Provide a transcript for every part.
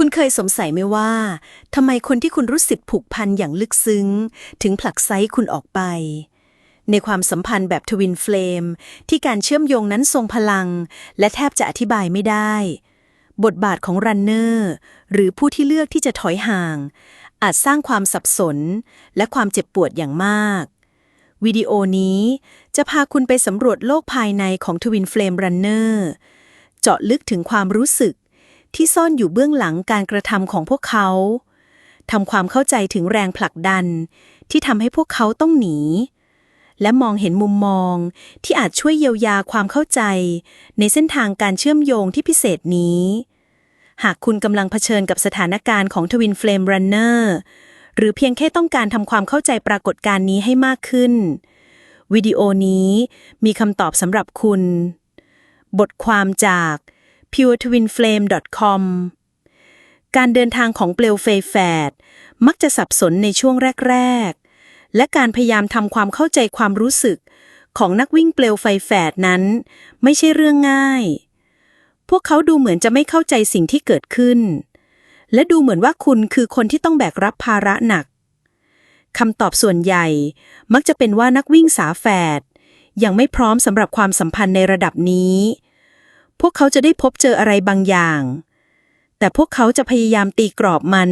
คุณเคยสงสัยไหมว่าทำไมคนที่คุณรู้สึกผูกพันอย่างลึกซึ้ง ถึงผลักไซคุณออกไป ในความสัมพันธ์แบบทวินเฟลมที่การเชื่อมโยงนั้นทรงพลัง และแทบจะอธิบายไม่ได้ บทบาทของรันเนอร์หรือผู้ที่เลือกที่จะถอยห่าง อาจสร้างความสับสน และความเจ็บปวดอย่างมาก วิดีโอนี้จะพาคุณไปสำรวจโลกภายในของทวินเฟลมรันเนอร์เจาะลึกถึงความรู้สึก ที่ซ่อนอยู่เบื้องหลังการกระทำของพวกเขาทำความเข้าใจถึงแรงผลักดัน ที่ทำให้พวกเขาต้องหนี และมองเห็นมุมมองที่อาจช่วยเยียวยาความเข้าใจ ในเส้นทางการเชื่อมโยงที่พิเศษนี้ หากคุณกำลังเผชิญกับสถานการณ์ของทวินเฟลมรันเนอร์หรือเพียงแค่ต้องการทำความเข้าใจปรากฏการณ์นี้ให้มากขึ้น วิดีโอนี้มีคำตอบสำหรับคุณ บทความจาก puretwinflame.com การเดินทางของเปลวไฟแฝดมักจะสับสนในช่วงแรก ๆ และการพยายามทำความเข้าใจความรู้สึกของนักวิ่งเปลวไฟแฝดนั้น ไม่ใช่เรื่องง่าย พวกเขาดูเหมือนจะไม่เข้าใจสิ่งที่เกิดขึ้น และดูเหมือนว่าคุณคือคนที่ต้องแบกรับภาระหนักคำตอบส่วนใหญ่ มักจะเป็นว่านักวิ่งสาแฝดยังไม่พร้อมสำหรับความสัมพันธ์ในระดับนี้ พวกเขาจะได้พบเจออะไรบางอย่าง แต่พวกเขาจะพยายามตีกรอบมัน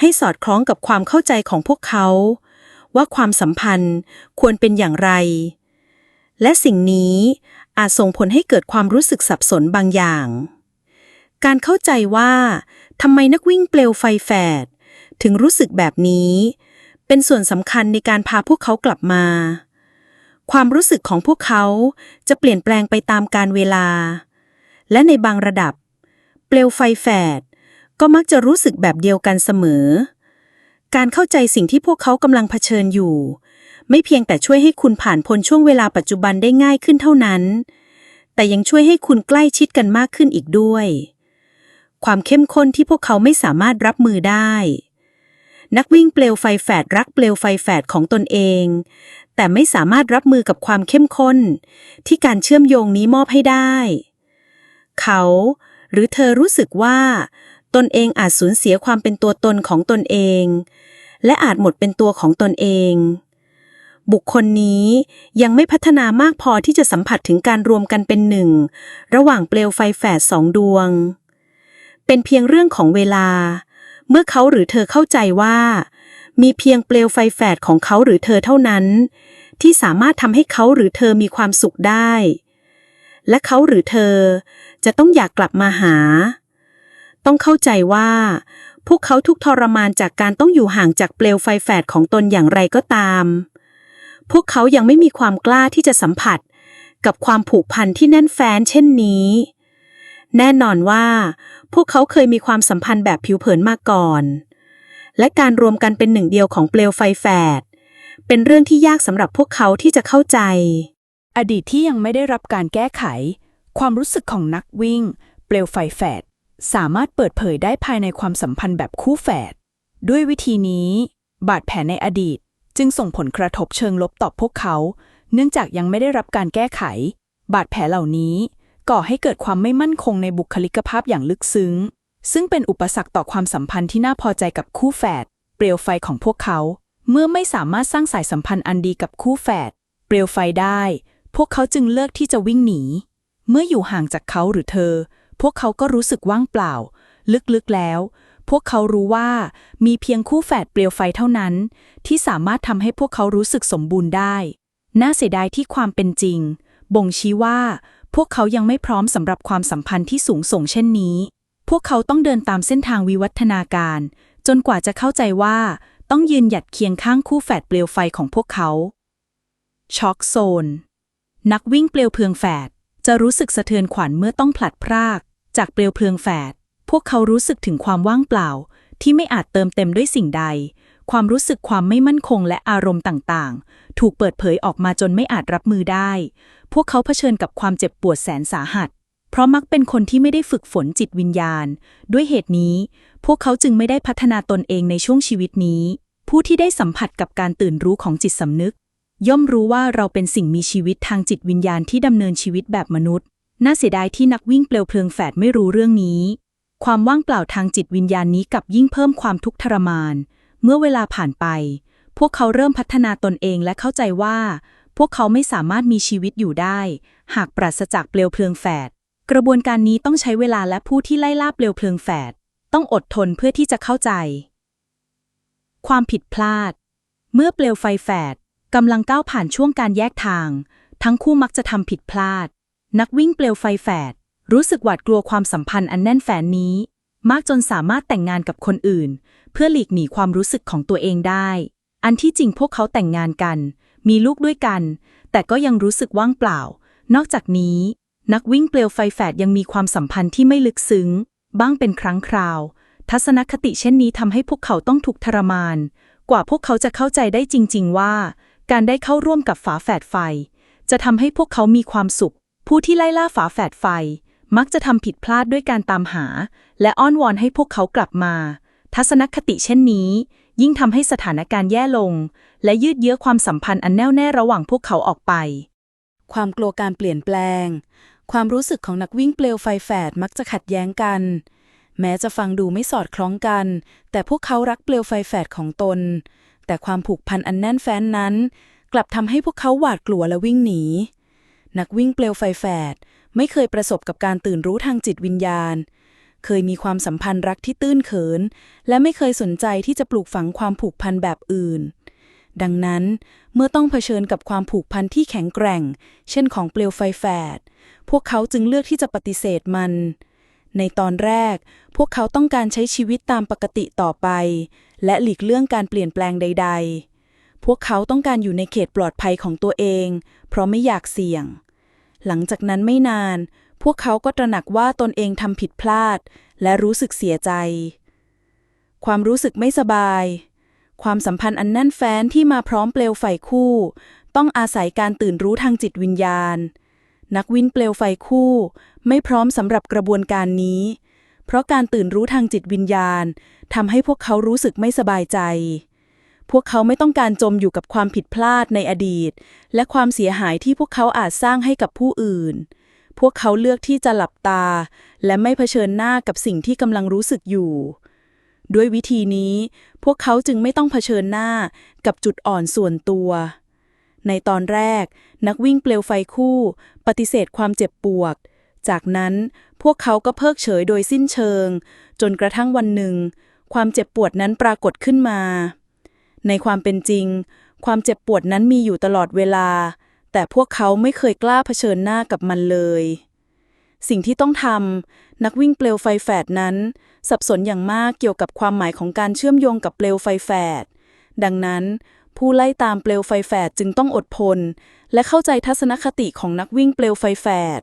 ให้สอดคล้องกับความเข้าใจของพวกเขา ว่าความสัมพันธ์ควรเป็นอย่างไร และสิ่งนี้อาจส่งผลให้เกิดความรู้สึกสับสนบางอย่าง การเข้าใจว่าทำไมนักวิ่งเปลวไฟแฝดถึงรู้สึกแบบนี้ เป็นส่วนสำคัญในการพาพวกเขากลับมา ความรู้สึกของพวกเขาจะเปลี่ยนแปลงไปตามการเวลา และในบางระดับ เปลวไฟแฝด ก็มักจะรู้สึกแบบเดียวกันเสมอ การเข้าใจสิ่งที่พวกเขากำลังเผชิญอยู่ ไม่เพียงแต่ช่วยให้คุณผ่านพ้นช่วงเวลาปัจจุบันได้ง่ายขึ้นเท่านั้น แต่ยังช่วยให้คุณใกล้ชิดกันมากขึ้นอีกด้วย ความเข้มข้นที่พวกเขาไม่สามารถรับมือได้นักวิ่งเปลวไฟแฝดรักเปลวไฟแฝดของตนเอง แต่ไม่สามารถรับมือกับความเข้มข้น ที่การเชื่อมโยงนี้มอบให้ได้ เขา หรือเธอรู้สึกว่า ตนเองอาจสูญเสียความเป็นตัวตนของตนเอง และอาจหมดเป็นตัวของตนเอง บุคคลนี้ยังไม่พัฒนามากพอที่จะสัมผัสถึงการรวมกันเป็นหนึ่ง ระหว่างเปลวไฟแฝดสองดวง เป็นเพียงเรื่องของเวลา เมื่อเขาหรือเธอเข้าใจว่า มีเพียงเปลวไฟแฝดของเขาหรือเธอเท่านั้น ที่สามารถทำให้เขาหรือเธอมีความสุขได้ และเขาหรือเธอ จะต้องอยากกลับมาหา ต้องเข้าใจว่า พวกเขาทุกทรมานจากการต้องอยู่ห่างจากเปลวไฟแฝดของตนอย่างไรก็ตาม พวกเขายังไม่มีความกล้าที่จะสัมผัส กับความผูกพันที่แน่นแฟ้นเช่นนี้ แน่นอนว่า พวกเขาเคยมีความสัมพันธ์แบบผิวเผินมาก่อน และการรวมกันเป็นหนึ่งเดียวของเปลวไฟแฝดเป็นเรื่องที่ยากสำหรับพวกเขาที่จะเข้าใจ อดีตที่ยังไม่ได้รับการแก้ไข ความรู้สึกของนักวิ่ง เปลวไฟแฝดสามารถเปิดเผยได้ภายในความสัมพันธ์แบบคู่แฝดด้วยวิธีนี้ บาดแผลในอดีตจึงส่งผลกระทบเชิงลบต่อพวกเขา เนื่องจากยังไม่ได้รับการแก้ไข บาดแผลเหล่านี้ ก่อให้เกิดความไม่มั่นคงในบุคลิกภาพอย่างลึกซึ้ง ซึ่งเป็นอุปสรรคต่อความสัมพันธ์ที่น่าพอใจกับคู่แฝดเปลวไฟของพวกเขา เมื่อไม่สามารถสร้างสายสัมพันธ์อันดีกับคู่แฝดเปลวไฟได้ พวกเขาจึงเลือกที่จะวิ่งหนี เมื่ออยู่ห่างจากเขาหรือเธอ พวกเขาก็รู้สึกว่างเปล่า ลึกๆแล้ว พวกเขารู้ว่ามีเพียงคู่แฝดเปลวไฟเท่านั้น ที่สามารถทำให้พวกเขารู้สึกสมบูรณ์ได้ น่าเสียดายที่ความเป็นจริง บ่งชี้ว่า พวกเขายังไม่พร้อมสำหรับความสัมพันธ์ที่สูงส่งเช่นนี้ พวกเขาต้องเดินตามเส้นทางวิวัฒนาการ จนกว่าจะเข้าใจว่าต้องยืนหยัดเคียงข้างคู่แฝดเปลวไฟของพวกเขา ช็อกโซน นักวิ่งเปลวเพลิงแฝดจะรู้สึกสะเทือนขวัญเมื่อต้องผลัดพราก จากเปลวเพลิงแฝดพวกเขารู้สึกถึงความว่างเปล่า ที่ไม่อาจเติมเต็มด้วยสิ่งใด ความรู้สึกความไม่มั่นคงและอารมณ์ต่างๆ ถูกเปิดเผยออกมาจนไม่อาจรับมือได้ พวกเขาเผชิญกับความเจ็บปวดแสนสาหัส เพราะมักเป็นคนที่ไม่ได้ฝึกฝนจิตวิญญาณ ด้วยเหตุนี้ พวกเขาจึงไม่ได้พัฒนาตนเองในช่วงชีวิตนี้ ผู้ที่ได้สัมผัสกับการตื่นรู้ของจิตสำนึก ย่อมรู้ว่าเราเป็นสิ่งมีชีวิตทางจิตวิญญาณที่ดำเนินชีวิตแบบมนุษย์ น่าเสียดายที่นักวิ่งเปลวเพลิงแฝดไม่รู้เรื่องนี้ ความว่างเปล่าทางจิตวิญญาณนี้กับยิ่งเพิ่มความทุกข์ทรมาน เมื่อเวลาผ่านไป พวกเขาเริ่มพัฒนาตนเองและเข้าใจว่า พวกเขาไม่สามารถมีชีวิตอยู่ได้ หากปราศจากเปลวเพลิงแฝด กระบวนการนี้ต้องใช้เวลาและผู้ที่ไล่ล่าเปลวเพลิงแฝดต้องอดทนเพื่อที่จะเข้าใจ ความผิดพลาด เมื่อเปลวไฟแฝด กำลังก้าวผ่านช่วงการแยกทาง ทั้งคู่มักจะทำผิดพลาด นักวิ่งเปลวไฟแฝดรู้สึกหวาดกลัวความสัมพันธ์อันแน่นแฟนนี้ มากจนสามารถแต่งงานกับคนอื่น เพื่อหลีกหนีความรู้สึกของตัวเองได้ อันที่จริงพวกเขาแต่งงานกัน มีลูกด้วยกัน แต่ก็ยังรู้สึกว่างเปล่า นอกจากนี้ นักวิ่งเปลวไฟแฝดยังมีความสัมพันธ์ที่ไม่ลึกซึ้ง บ้างเป็นครั้งคราว ทัศนคติเช่นนี้ทำให้พวกเขาต้องถูกทรมาน กว่าพวกเขาจะเข้าใจได้จริง ๆ ว่า การได้เข้าร่วมกับฝาแฝดไฟ จะทำให้พวกเขามีความสุข ผู้ที่ไล่ล่าฝาแฝดไฟ มักจะทำผิดพลาดด้วยการตามหา และอ้อนวอนให้พวกเขากลับมา ทัศนคติเช่นนี้ ยิ่งทำให้สถานการณ์แย่ลง และยืดเยื้อความสัมพันธ์อันแน่วแน่ระหว่างพวกเขาออกไป ความกลัวการเปลี่ยนแปลง ความรู้สึกของนักวิ่งเปลวไฟแฝดมักจะขัดแย้งกันแม้จะฟังดูไม่สอดคล้องกัน แต่พวกเขารักเปลวไฟแฝดของตน แต่ความผูกพันอันแน่นแฟ้นนั้น กลับทำให้พวกเขาหวาดกลัวและวิ่งหนี นักวิ่งเปลวไฟแฝดไม่เคยประสบกับการตื่นรู้ทางจิตวิญญาณ เคยมีความสัมพันธ์รักที่ตื้นเขิน และไม่เคยสนใจที่จะปลูกฝังความผูกพันแบบอื่น ดังนั้นเมื่อต้องเผชิญกับความผูกพันที่แข็งแกร่ง เช่นของเปลวไฟแฝด พวกเขาจึงเลือกที่จะปฏิเสธมันในตอนแรก พวกเขาต้องการใช้ชีวิตตามปกติต่อไป และหลีกเลี่ยงการเปลี่ยนแปลงใด ๆ พวกเขาต้องการอยู่ในเขตปลอดภัยของตัวเอง เพราะไม่อยากเสี่ยง หลังจากนั้นไม่นาน พวกเขาก็ตระหนักว่าตนเองทำผิดพลาด และรู้สึกเสียใจ ความรู้สึกไม่สบาย ความสัมพันธ์อันแน่นแฟ้นที่มาพร้อมเปลวไฟคู่ ต้องอาศัยการตื่นรู้ทางจิตวิญญาณ นักวินเปลวไฟคู่ ไม่พร้อมสำหรับกระบวนการนี้ เพราะการตื่นรู้ทางจิตวิญญาณทำให้พวกเขารู้สึกไม่สบายใจ พวกเขาไม่ต้องการจมอยู่กับความผิดพลาดในอดีต และความเสียหายที่พวกเขาอาจสร้างให้กับผู้อื่น พวกเขาเลือกที่จะหลับตา และไม่เผชิญหน้ากับสิ่งที่กำลังรู้สึกอยู่ ด้วยวิธีนี้ พวกเขาจึงไม่ต้องเผชิญหน้ากับจุดอ่อนส่วนตัวในตอนแรก นักวิ่งเปลวไฟคู่ ปฏิเสธความเจ็บปวด จากนั้นพวกเขาก็เพิกเฉยโดยสิ้นเชิง จนกระทั่งวันหนึ่ง ความเจ็บปวดนั้นปรากฏขึ้นมา ในความเป็นจริง ความเจ็บปวดนั้นมีอยู่ตลอดเวลา แต่พวกเขาไม่เคยกล้าเผชิญหน้ากับมันเลย สิ่งที่ต้องทำนักวิ่งเปลวไฟแฝดนั้น สับสนอย่างมากเกี่ยวกับความหมายของการเชื่อมโยงกับเปลวไฟแฝดดังนั้นผู้ไล่ตามเปลวไฟแฝดจึงต้องอดทนและเข้าใจทัศนคติของนักวิ่งเปลวไฟแฝด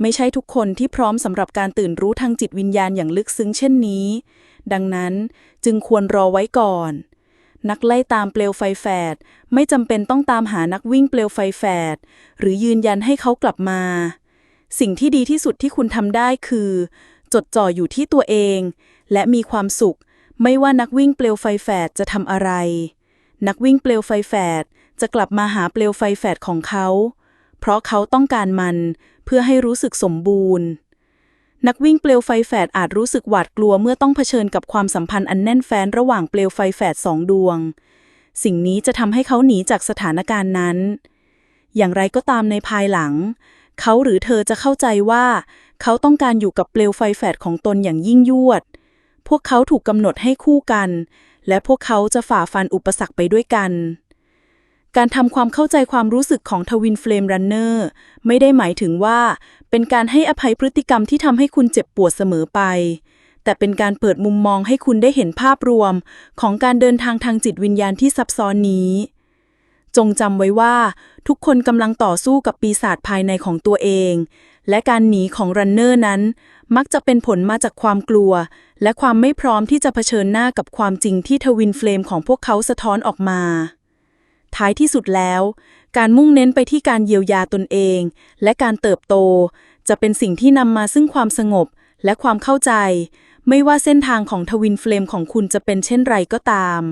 ไม่ใช่ทุกคนที่พร้อมสำหรับการตื่นรู้ทางจิตวิญญาณอย่างลึกซึ้งเช่นนี้ ดังนั้นจึงควรรอไว้ก่อน นักไล่ตามเปลวไฟแฝดไม่จำเป็นต้องตามหานักวิ่งเปลวไฟแฝดหรือยืนยันให้เขากลับมา สิ่งที่ดีที่สุดที่คุณทำได้คือ จดจ่ออยู่ที่ตัวเอง และมีความสุข ไม่ว่านักวิ่งเปลวไฟแฝดจะทำอะไร นักวิ่งเปลวไฟแฝดจะกลับมาหาเปลวไฟแฝดของเขา เพราะเขาต้องการมัน เพื่อให้รู้สึกสมบูรณ์ นักวิ่งเปลวไฟแฝดอาจรู้สึกหวาดกลัวเมื่อต้องเผชิญกับความสัมพันธ์อันแน่นแฟ้นระหว่างเปลวไฟแฝดสองดวง สิ่งนี้จะทำให้เขาหนีจากสถานการณ์นั้น อย่างไรก็ตามในภายหลัง เขาหรือเธอจะเข้าใจว่า เขาต้องการอยู่กับเปลวไฟแฝดของตนอย่างยิ่งยวด พวกเขาถูกกำหนดให้คู่กัน และพวกเขาจะฝ่าฟันอุปสรรคไปด้วยกัน การทำความเข้าใจความรู้สึกของทวินเฟลมรันเนอร์ไม่ได้หมายถึงว่า เป็นการให้อภัยพฤติกรรมที่ทำให้คุณเจ็บปวดเสมอไป แต่เป็นการเปิดมุมมองให้คุณได้เห็นภาพรวม ของการเดินทางทางจิตวิญญาณที่ซับซ้อนนี้ จงจำไว้ว่า ทุกคนกำลังต่อสู้กับปีศาจภายในของตัวเอง และการหนีของรันเนอร์นั้น มักจะเป็นผลมาจากความกลัว และความไม่พร้อมที่จะเผชิญหน้ากับความจริงที่ทวินเฟลมของพวกเขาสะท้อนออกมา ท้ายที่สุดแล้ว การมุ่งเน้นไปที่การเยียวยาตนเอง และการเติบโต จะเป็นสิ่งที่นำมาซึ่งความสงบและความเข้าใจ ไม่ว่าเส้นทางของทวินเฟลมของคุณจะเป็นเช่นไรก็ตาม